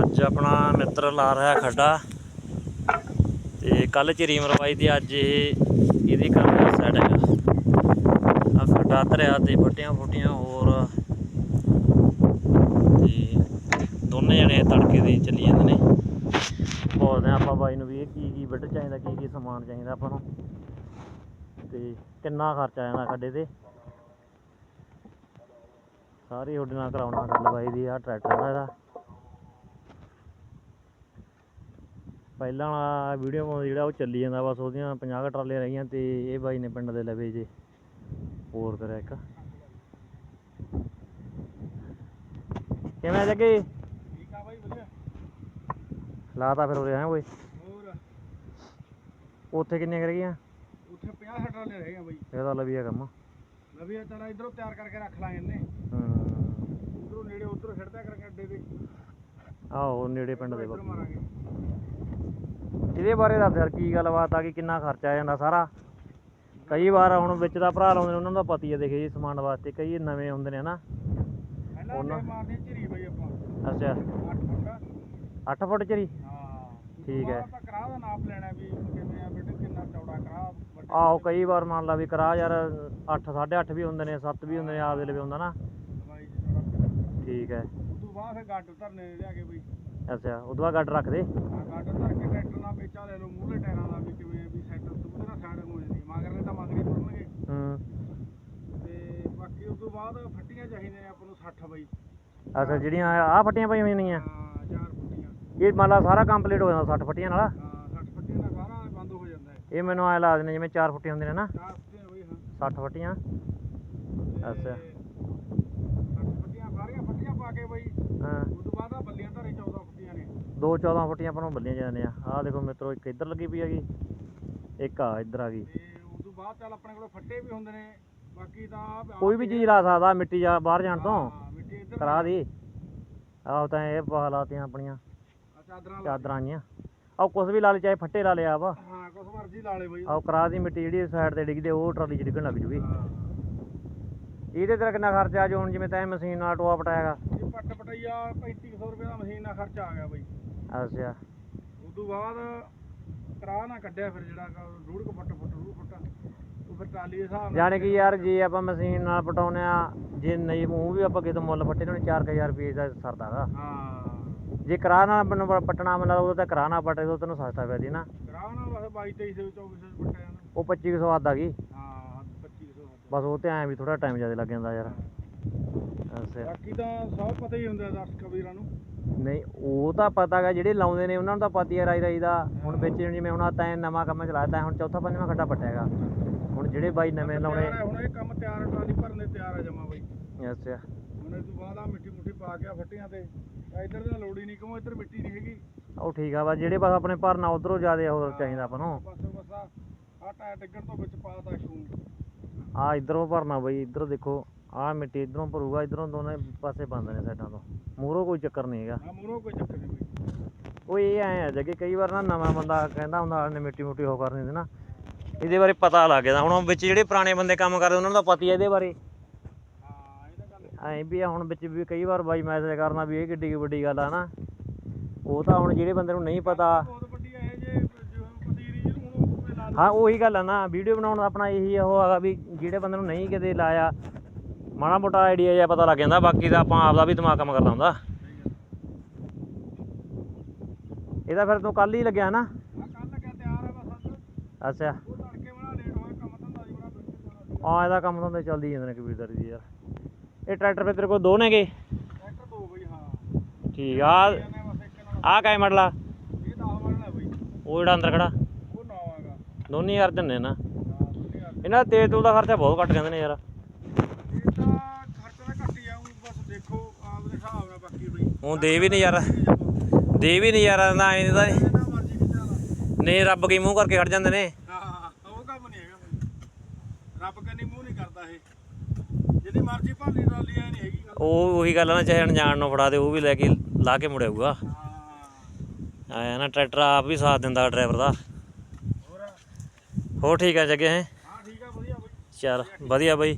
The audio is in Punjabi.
ਅੱਜ ਆਪਣਾ ਮਿੱਤਰ ਲਾ ਰਿਹਾ ਖੱਡਾ। ਤੇ ਕੱਲ ਚ ਰੀਮ ਰਵਾਈ ਤੇ ਅੱਜ ਇਹ, ਇਹਦੀ ਕੰਮ ਦਾ ਸੈਟ ਆ ਖੱਡਾ ਧਰਿਆ ਤੇ ਫਟੀਆਂ ਫੁੱਟੀਆਂ ਹੋਰ। ਤੇ ਦੋਨੇ ਜਣੇ ਤੜਕੇ ਦੇ ਚੱਲੀ ਜਾਂਦੇ ਨੇ। ਬੋਲਦੇ ਆ ਆਪਾਂ ਬਾਈ ਨੂੰ ਵੀ ਇਹ ਕੀ ਕੀ ਵੱਢ ਚਾਹੀਦਾ, ਕੀ ਕੀ ਸਮਾਨ ਚਾਹੀਦਾ ਆਪਾਂ ਨੂੰ। ਤੇ ਕਿੰਨਾ ਖਰਚਾ ਆ ਜਾਂਦਾ ਖੱਡੇ ਤੇ? ਸਾਰੀ ਤੁਹਾਡੇ ਨਾਲ ਕਰਾਉਣਾ ਗੱਲ ਬਾਈ ਦੀ ਆ ਟਰੈਕਟਰ ਦਾ ਇਹਦਾ। ਪਹਿਲਾਂ ਵਾਲਾ ਵੀਡੀਓ ਜਿਹੜਾ ਉਹ ਚੱਲੀ ਜਾਂਦਾ ਬਸ ਉਹਦੀਆਂ 50 ਕੁ ਟਰਾਲੀਆਂ ਰਹੀਆਂ ਤੇ ਇਹ ਬਾਈ ਨੇ ਪਿੰਡ ਦੇ ਲਵੇ ਜੇ। ਹੋਰ ਕਰਿਆ ਇੱਕ। ਕਿਵੇਂ ਜੱਗੇ? ਠੀਕ ਆ ਬਾਈ ਵਧੀਆ। ਲਾਤਾ ਫਿਰ ਉਰੇ ਹੈ ਓਏ? ਹੋਰ? ਉੱਥੇ ਕਿੰਨੀਆਂ ਕਰ ਗਈਆਂ? ਉੱਥੇ 50 60 ਵਾਲੇ ਰਹੇ ਆ ਬਾਈ। ਇਹਦਾ ਲਵੀਆ ਕੰਮ। ਲਵੀ ਤੇਰਾ ਇਧਰੋਂ ਤਿਆਰ ਕਰਕੇ ਰੱਖ ਲਾਂਗੇ ਇਹਨੇ। ਹੂੰ। ਉਧਰੋਂ ਨੇੜੇ ਉਧਰੋਂ ਛੱਡਦਾ ਕਰਾਂਗੇ ਅੱਡੇ ਦੇ ਆਹੋ ਨੇੜੇ ਪਿੰਡ ਦੇ ਬਾਪੂ। ਇਹਦੇ ਬਾਰੇ ਦੱਸ ਯਾਰ ਕੀ ਗੱਲਬਾਤ ਆ ਕਿ ਕਿੰਨਾ ਖਰਚਾ ਆ ਜਾਂਦਾ ਸਾਰਾ? ਕਈ ਵਾਰ ਹੁਣ ਵਿੱਚ ਦਾ ਭਰਾ ਲਾਉਂਦੇ ਨੇ ਉਹਨਾਂ ਦਾ ਪਤੀ ਆ ਦੇਖੇ ਜੀ ਸਮਾਨ ਵਾਸਤੇ ਕਈ ਨਵੇਂ ਹੁੰਦੇ ਨੇ ਹਨਾ? ਪਹਿਲਾਂ ਉਹਨਾਂ- ਤੇ ਮਾਰਦੇ ਝਿਰੀ ਬਾਈ ਆਪਾਂ। ਅੱਛਾ। 8 ਫੁੱਟ 8 ਫੁੱਟ ਚਰੀ ਹਾਂ। ਠੀਕ ਹੈ। ਆਪਾਂ ਕਰਾਹ ਦਾ ਨਾਪ ਲੈਣਾ ਵੀ ਕਿਵੇਂ ਆ ਬੇਟੇ ਕਿੰਨਾ ਚੌੜਾ ਕਰਾਹ ਵੱਡਾ ਆਹੋ ਕਈ ਵਾਰ ਮੰਨ ਲਾ ਵੀ ਕਰਾ ਯਾਰ 8 8.5 ਵੀ ਹੁੰਦੇ ਨੇ 7 ਵੀ ਹੁੰਦੇ ਨੇ ਆਪਦੇ ਲਵੇ ਹੁੰਦਾ ਨਾ। ਠੀਕ ਹੈ। ਬਾਅਦ ਫਿਰ ਗੱਡ ਧਰਨੇ ਲਿਆ ਕੇ ਬਈ। ਅੱਛਾ ਉਦੋਂ ਬਾਅਦ ਗੱਡ ਰੱਖ ਦੇ ਆ ਗੱਡ ਧਰ ਕੇ ਟਰੈਕਟਰ ਨਾਲ ਪੇਚਾ ਲੈ ਲਓ ਮੂਹਰੇ ਟਾਇਰਾਂ ਦਾ ਵੀ ਕਿਵੇਂ ਵੀ ਸੈਟ ਸੁਬਦੇ ਨਾਲ ਸਾਈਡ ਹੋ ਜਾਂਦੀ ਮਗਰਲੇ ਤਾਂ ਮਗਰੀ ਤੁਰਨਗੇ। ਹੂੰ। ਤੇ ਬਾਕੀ ਉਸ ਤੋਂ ਬਾਅਦ ਫੱਟੀਆਂ ਚਾਹੀਦੀਆਂ ਨੇ ਆਪਾਂ ਨੂੰ 60 ਬਈ। ਅੱਛਾ ਜਿਹੜੀਆਂ ਆ ਫੱਟੀਆਂ ਪਈਆਂ ਹੋਈਆਂ ਨੇ ਹਾਂ ਚਾਰ ਫੱਟੀਆਂ। ਇਹ ਮੰਨ ਲਾ ਸਾਰਾ ਕੰਪਲੀਟ ਹੋ ਜਾਂਦਾ 60 ਫੱਟੀਆਂ ਨਾਲ? ਹਾਂ 60 ਫੱਟੀਆਂ ਦਾ ਸਾਰਾ ਬੰਦ ਹੋ ਜਾਂਦਾ ਹੈ ਇਹ ਮੈਨੂੰ ਐ ਲੱਗਦੇ ਨੇ ਜਿਵੇਂ 4 ਫੁੱਟੀਆਂ ਹੁੰਦੀਆਂ ਨੇ ਨਾ। ਚਾਰ ਫੱਟੀਆਂ ਬਈ ਹਾਂ। 60 ਫੱਟੀਆਂ। ਅੱਛਾ। 60 ਫੱਟੀਆਂ ਸਾਰੀਆਂ ਫੱਟੀਆਂ ਪਾ ਕੇ ਬਈ। ਹਾਂ। ਉਸ ਤੋਂ ਬਾਅਦ ਆ ਬੱਲੀਆਂ ਧਰੇ 14 ਫੱਟੀਆਂ ਨੇ। ਦੋ 14 ਫੁੱਟੀਆਂ ਆਪਾਂ ਨੂੰ ਬੱਲੀਆਂ ਜਾਂਦੇ ਆ। ਆਹ ਦੇਖੋ ਮਿੱਤਰੋ ਇੱਕ ਇੱਧਰ ਲੱਗੀ ਪਈ ਹੈਗੀ ਇੱਕ ਆ ਇੱਧਰ ਆ ਗਈ। ਤੇ ਉਸ ਤੋਂ ਬਾਅਦ ਚੱਲ ਆਪਣੇ ਕੋਲ ਫੱਟੇ ਵੀ ਹੁੰਦੇ ਨੇ। ਬਾਕੀ ਤਾਂ ਆਹ- ਕੋਈ ਵੀ ਚੀਜ਼ ਲਾ ਸਕਦਾ ਮਿੱਟੀ ਜਾ ਬਾਹਰ ਜਾਣ ਤੋਂ। ਹਾਂ, ਮਿੱਟੀ ਇੱਧਰ ਕਰਾ ਦੀ। ਆਹੋ ਤਾਂ ਇਹ ਪਾ ਲਾਤੀਆਂ ਆਪਣੀਆਂ। ਆ ਚਾਦਰਾਂ ਲਾ ਚਾਦਰਾਂ ਜੀਆਂ ਆਹ ਕੁਛ ਵੀ ਲਾ ਲੈ ਚਾਹੇ ਫੱਟੇ ਲਾ ਲਿਆ ਵਾ। ਹਾਂ ਕੁਛ ਮਰਜ਼ੀ ਲਾ ਲੈ ਬਈ। ਆਹ ਕਰਾ ਦੀ ਮਿੱਟੀ ਜਿਹੜੀ ਸਾਈਡ ਤੇ ਡਿੱਗਦੀ ਉਹ ਟਰਾਲੀ 'ਚ ਡਿੱਗਣ ਲੱਗ ਜੂਗੀ। ਹਾਂ। ਇਹਦੇ ਤੇ ਕਿੰਨਾ ਖਰਚਾ ਜੋ ਹੁਣ ਜਿਵੇਂ ਤੈਂ ਮਸ਼ੀਨ ਨਾਲ ਟੋਆ ਪਟਾਏਗਾ ਇਹ ਪੱਟ ਪਟਈਆ 3500 ਰੁਪਏ ਦਾ ਮਸ਼ੀਨ ਦਾ ਖਰਚਾ ਆ ਗਿਆ ਬਈ। ਅੱਛਾ। ਉਸ ਤੋਂ ਬਾਅਦ ਕਰਾ ਨਾ ਕੱਢਿਆ ਫਿਰ ਜਿਹੜਾ ਡੂਢ ਕੁ ਫੁੱਟ ਫੁੱਟ ਡੂਢ ਫੁੱਟ। ਉਹ ਫਿਰ ਟਰਾਲੀ ਦੇ ਹਿਸਾਬ ਜਾਣੀ ਕਿ ਯਾਰ ਜੇ ਆਪਾਂ ਮਸ਼ੀਨ ਨਾਲ ਪਟਾਉਨੇ ਆ ਜੇ ਨਹੀਂ ਉਹ ਵੀ ਆਪਾਂ ਕਿਤੇ ਮੁੱਲ ਫੱਟੇ ਨੂੰ 4000 ਰੁਪਏ ਦਾ ਸਰਦਾਗਾ ਹਾਂ। ਜੇ ਕਰਾ ਨਾਲ ਮੈਨੂੰ ਪ- ਪੱਟਣਾ ਮਤਲਬ ਉਹਦਾ ਤਾਂ ਕਰਾ ਨਾ ਪਟੇ ਤੋਂ ਤੈਨੂੰ ਸਸਤਾ ਪੈ ਦੀ ਨਾ। ਕਰਾਉਣਾ ਬਸ 22 2300 2400 ਪੱਟਿਆ ਉਹ 2500 ਹੱਦ ਆ ਗਈ। ਹਾਂ 2500 ਬਸ ਉਹ ਤੇ ਐਂ ਵੀ ਥੋੜਾ ਟਾਈਮ ਜ਼ਿਆਦਾ ਲੱਗ ਜਾਂਦਾ ਯਾਰ। ਅੱਛਾ ਬਾਕੀ ਤਾਂ ਸਭ ਪਤਾ ਹੀ ਹੁੰਦਾ ਦਰਸ਼ਕ ਵੀਰਾਂ ਨੂੰ ਨਹੀਂ ਉਹ ਤਾਂ ਪਤਾ ਗਾ ਜਿਹੜੇ ਲਾਉਂਦੇ ਨੇ ਉਹਨਾਂ ਨੂੰ ਤਾਂ ਪਤੀ ਹੈ ਰਾਈ ਰਾਈ ਦਾ। ਹੁਣ ਵਿੱਚ ਜਿਵੇਂ ਹੁਣ ਤੈਂ ਨਵਾਂ ਕੰਮ ਚਲਾਇਆ ਤੈਂ ਹੁਣ ਚੌਥਾ ਪੰਜਵਾਂ ਖੱਡਾ ਪੱਟਿਆਗਾ ਹੁਣ ਜਿਹੜੇ ਬਾਈ ਨਵੇਂ ਲਾਉਣੇ। ਤਿਆਰ ਹੈ, ਹੁਣ ਇਹ ਕੰਮ ਤਿਆਰ ਹੈ, ਟਰਾਲੀ ਭਰਨ ਦੇ ਤਿਆਰ ਹੈ ਜਮਾ ਬਈ। ਅੱਛਾ। ਹੁਣ ਇਹ ਤੋਂ ਬਾਅਦ ਆ ਮਿੱਟੀ ਮੁੱਠੀ ਪਾ ਕੇ ਆ ਫੱਟੀਆਂ ਤੇ ਆ ਇੱਧਰ ਤਾਂ ਲੋੜ ਹੀ ਨਹੀਂ ਕਿਉਂ ਇੱਧਰ ਮਿੱਟੀ ਨਹੀਂ ਹੈਗੀ? ਉਹ ਠੀਕ ਆ ਵਾ ਜਿਹੜੇ ਬਸ ਆਪਣੇ ਭਰਨਾ ਉਧਰੋਂ ਜ਼ਿਆਦਾ ਹੋਰ ਚਾਹੀਦਾ ਆਪਾਂ ਨੂੰ। ਬਸ ਬਸ ਆ ਆ ਟਾਇਰ ਡਿੱਗਣ ਤੋਂ ਵਿੱਚ ਪਾਤਾ ਸ਼ੂ ਆ ਇਧਰੋਂ ਭਰਨਾ ਬਈ ਇਧਰੋਂ ਦੇਖੋ ਆ ਮਿੱਟੀ ਇਧਰੋਂ ਭਰੂਗਾ ਇਧਰੋਂ ਦੋਨੇ ਪਾਸੇ ਬੰਦ ਨੇ ਸਾਈਡਾਂ ਤੋਂ। ਮੂਹਰੋਂ ਕੋਈ ਚੱਕਰ ਨਹੀਂ ਹੈਗਾ। ਆ ਮੂਰੋਂ ਕੋਈ ਚੱਕਰ ਨਹੀਂ ਬਈ। ਉਹ ਇਹ ਐ ਆ ਜੱਗੇ ਕਈ ਵਾਰ ਨਾ ਨਵਾਂ ਬੰਦਾ ਕਹਿੰਦਾ ਹੁੰਦਾ ਨੇ ਮਿੱਟੀ ਮੁੱਟੀ ਹੋ ਕਰਨੀ ਹੁੰਦੀ ਨਾ। ਇਹਦੇ ਬਾਰੇ ਪਤਾ ਲੱਗ ਜਾਂਦਾ। ਹੁਣ ਵਿੱਚ ਜਿਹੜੇ ਪੁਰਾਣੇ ਬੰਦੇ ਕੰਮ ਕਰਦੇ ਉਹਨਾਂ ਤਾਂ ਪਤਾ ਹੀ ਇਹਦੇ ਬਾਰੇ। ਐਂ ਵੀ ਆ ਹੁਣ ਵਿੱਚ ਵੀ ਕਈ ਵਾਰ ਬਾਈ ਮੈਸੇਜ ਕਰਨਾ ਵੀ ਇਹ ਕਿੱਡੀ ਵੱਡੀ ਗੱਲ ਆ ਨਾ। ਉਹ ਤਾਂ ਹੁਣ ਜਿਹੜੇ ਬੰਦੇ ਨੂੰ ਨਹੀਂ ਪਤਾ ਬਹੁਤ ਵੱਡੀ ਇਹ ਜੇ ਜੋ ਪਤੀਰੀ ਜਿਹਨੂੰ ਹੁਣ ਉਹ ਲਾ ਹਾਂ ਉਹੀ ਗੱਲ ਆ ਨਾ ਵੀਡੀਓ ਬਣਾਉਣ ਦਾ ਆਪਣਾ ਇਹੀ ਉਹ ਹੈਗਾ ਵੀ ਜਿਹੜੇ ਬੰਦੇ ਨੂੰ ਨਹੀਂ ਕਿਤੇ ਲਾਇਆ ਮਾੜਾ ਮੋਟਾ ਆਈਡੀਆ ਜਿਹਾ ਪਤਾ ਲੱਗ ਜਾਂਦਾ ਬਾਕੀ ਤਾਂ ਆਪਾਂ ਆਪਦਾ ਵੀ ਦਿਮਾਗ ਕੰਮ ਕਰਦਾ ਹੁੰਦਾ। ਇਹਦਾ ਫਿਰ ਤੂੰ ਕੱਲ ਹੀ ਲੱਗਿਆ ਨਾ? ਅੱਛਾ। ਆ ਇਹਦਾ ਕੰਮ ਤਾਂ ਚੱਲਦੀ ਜਾਂਦੇ ਨੇ ਕਬੀਰਦਾਰੀ ਦੀ ਯਾਰ। ਇਹ ਟਰੈਕਟਰ ਫਿਰ ਤੇਰੇ ਕੋਲ ਦੋ ਨੇਗੇ? ਟਰੈਕਟਰ ਦੋ ਬਈ ਹਾਂ। ਠੀਕ ਆ। ਆ ਕਾਇ ਮੜਲਾ ਇਹ 10 ਵਾਲਾ ਬਈ। ਉਹ ਜਿਹੜਾ ਅੰਦਰ ਖੜਾ। ਨਾ ਦੋਨੇ ਯਾਰ ਨਾ। ਦੁਨੀਆ ਇਹਨਾਂ ਦਾ ਤੇਲ ਤੂਲ ਦਾ ਖਰਚਾ ਬਹੁਤ ਘੱਟ ਕਹਿੰਦੇ ਨੇ ਯਾਰ। ਇਹ ਤਾਂ ਖਰਚਾ ਤਾਂ ਘੱਟ ਹੀ ਆਊ ਬਸ ਦੇਖੋ ਆਪਦੇ ਹਿਸਾਬ ਨਾਲ ਬਾਕੀ ਬਈ ਉਹ ਦੇ ਵੀ ਨਹੀਂ ਯਾਰ। ਦੇ ਵੀ ਨਹੀਂ ਯਾਰ ਨਾ ਐਂ ਦਾ ਜਿੰਨਾ ਮਰਜ਼ੀ ਖਿਚਾ ਲਾ ਨੇ ਰੱਬ ਕੀ ਮੂੰਹ ਕਰਕੇ ਖੜ ਜਾਂਦੇ ਨੇ। ਹਾਂ ਉਹ ਕੰਮ ਨਹੀਂ ਹੈਗਾ ਬਈ ਰੱਬ ਕੰਨੀ ਮੂੰਹ ਨਹੀਂ ਕਰਦਾ ਇਹ ਜਿੰਨੀ ਮਰਜ਼ੀ ਭਾਲੀ ਟਰਾਲੀ ਐ ਨਹੀਂ ਹੈਗੀ ਗੱਲ ਉਹ ਉਹੀ ਗੱਲ ਆ ਨਾ ਚਾਹੇ ਅਣਜਾਣ ਨੂੰ ਫੜਾ ਦੇ ਉਹ ਵੀ ਲੈ ਕੇ ਲਾ ਕੇ ਮੁੜਿਆਊਗਾ ਹਾਂ। ਆਇਆ ਨਾ ਟਰੈਕਟਰ ਆਪ ਵੀ ਸਾਥ ਦਿੰਦਾ ਡਰਾਈਵਰ ਦਾ। ਹੋਰ ਠੀਕ ਆ ਜੱਗੇ ਹੈ? ਹਾਂ ਠੀਕ ਆ ਵਧੀਆ ਬਈ। ਚੱਲ ਵਧੀਆ ਬਈ।